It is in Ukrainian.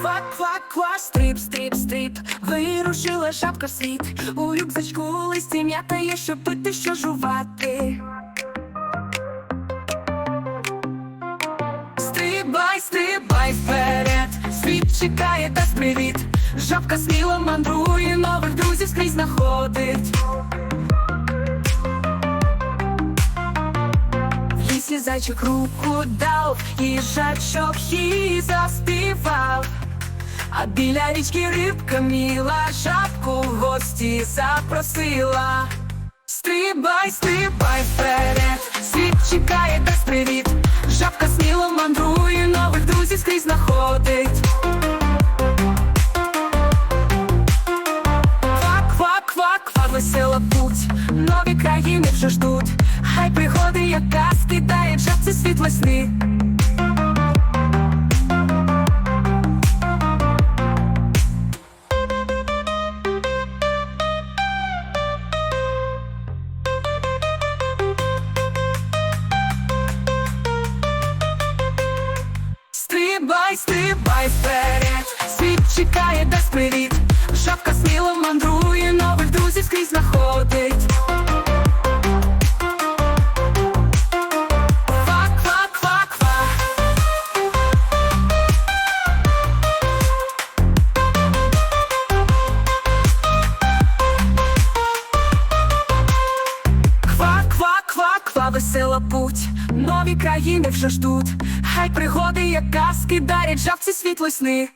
Квак, квак, квак, стрип, стрип, стрип, вирушила шапка в світ. У рюкзачку листі м'ята є, що пити, що жувати. Стрибай, стрибай вперед, світ чекає, дасть привіт. Жабка сміло мандрує, нових друзів скрізь знаходить. В лісі зайчик руку дав, їжачок їй заспівав. А біля річки рибка міла жабку в гості запросила. Стрибай, стрибай вперед, світ чекає, дасть привіт. Жабка сміло мандрує, нових друзів скрізь знаходить. Квак, квак, квак, квак, путь, нові країни вже ждуть. Хай пригоди, як казки, дає жабці світло сни. Стрибай, стрибай вперед, світ чекає, дасть привіт. Шапка сміло мандрує, нових друзів скрізь знаходить. Весела путь, нові країни вже ждуть. Хай пригоди, як казки, дарять жавці світло сни.